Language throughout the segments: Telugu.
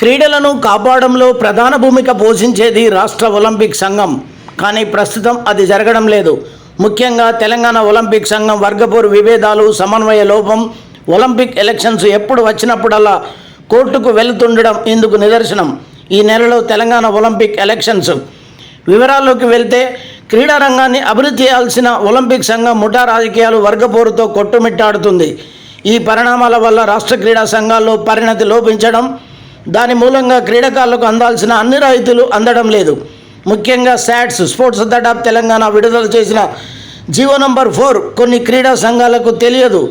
క్రీడలను కాపాడంలో ప్రధాన భూమిక పోషించేది రాష్ట్ర ఒలింపిక్ సంఘం. కానీ ప్రస్తుతం అది జరగడం లేదు. ముఖ్యంగా తెలంగాణ ఒలింపిక్ సంఘం వర్గపోరు విభేదాలు సమన్వయ లోపం ఒలింపిక్ ఎలక్షన్స్ ఎప్పుడు వచ్చినప్పుడల్లా కోర్టుకు వెళుతుండడం ఇందుకు నిదర్శనం. ఈ నెలలో తెలంగాణ ఒలింపిక్ ఎలక్షన్స్. వివరాల్లోకి వెళ్తే క్రీడా రంగాన్ని అభివృద్ధి చేయాల్సిన ఒలింపిక్ సంఘం ముఠా రాజకీయాలు వర్గపోరుతో కొట్టుమిట్టాడుతుంది. ఈ పరిణామాల వల్ల రాష్ట్ర క్రీడా సంఘాల్లో పరిణతి లోపించడం దాని మూలంగా క్రీడాకారులకు అందాల్సిన అన్ని రాయితీలు అందడం లేదు. ముఖ్యంగా SATS sports authority of Telangana విడుదల చేసిన జీవో నంబర్ ఫోర్ కొన్ని క్రీడా సంఘాలకు తెలియదు.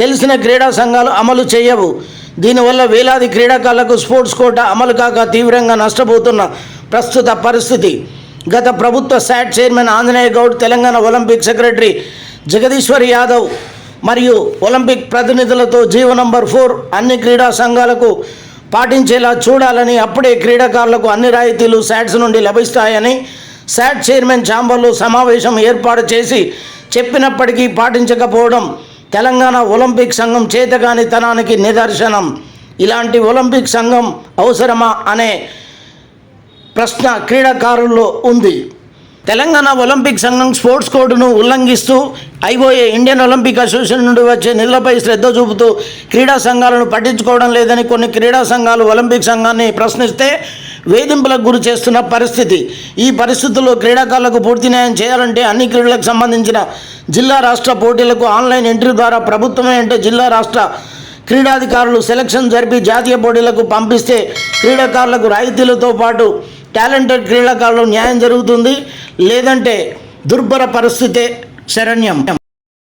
తెలిసిన క్రీడా సంఘాలు అమలు చేయవు. దీనివల్ల వేలాది క్రీడాకారులకు స్పోర్ట్స్ కోట అమలు కాక తీవ్రంగా నష్టపోతున్న ప్రస్తుత పరిస్థితి. గత ప్రభుత్వ SAT chairman Anjaneya Goud Telangana Olympic secretary Jagadishwar Yadav మరియు ఒలింపిక్ ప్రతినిధులతో జీవో నంబర్ ఫోర్ అన్ని క్రీడా సంఘాలకు పాటించేలా చూడాలని అప్పుడే క్రీడాకారులకు అన్ని రాయితీలు శాట్స్ నుండి లభిస్తాయని శాట్ చైర్మన్ ఛాంబర్లో సమావేశం ఏర్పాటు చేసి చెప్పినప్పటికీ పాటించకపోవడం తెలంగాణ ఒలింపిక్ సంఘం చేతగానితనానికి నిదర్శనం. ఇలాంటి ఒలింపిక్ సంఘం అవసరమా అనే ప్రశ్న క్రీడాకారుల్లో ఉంది. తెలంగాణ ఒలింపిక్ సంఘం స్పోర్ట్స్ కోడ్ను ఉల్లంఘిస్తూ ఐఓఏ ఇండియన్ ఒలింపిక్ అసోసియేషన్ నుండి వచ్చే నిధులపై శ్రద్ధ చూపుతూ క్రీడా సంఘాలను పట్టించుకోవడం లేదని కొన్ని క్రీడా సంఘాలు ఒలింపిక్ సంఘాన్ని ప్రశ్నిస్తే వేధింపులకు గురి చేస్తున్న పరిస్థితి. ఈ పరిస్థితుల్లో క్రీడాకారులకు పూర్తి న్యాయం చేయాలంటే అన్ని క్రీడలకు సంబంధించిన జిల్లా రాష్ట్ర పోటీలకు ఆన్లైన్ ఎంట్రీ ద్వారా ప్రభుత్వమే అంటే జిల్లా రాష్ట్ర క్రీడాధికారులు సెలక్షన్ జరిపి జాతీయ పోటీలకు పంపిస్తే క్రీడాకారులకు రాయితీలతో పాటు టాలెంటెడ్ క్రీడాకారులు న్యాయం జరుగుతుంది. లేదంటే దుర్భర పరిస్థితే శరణ్యం.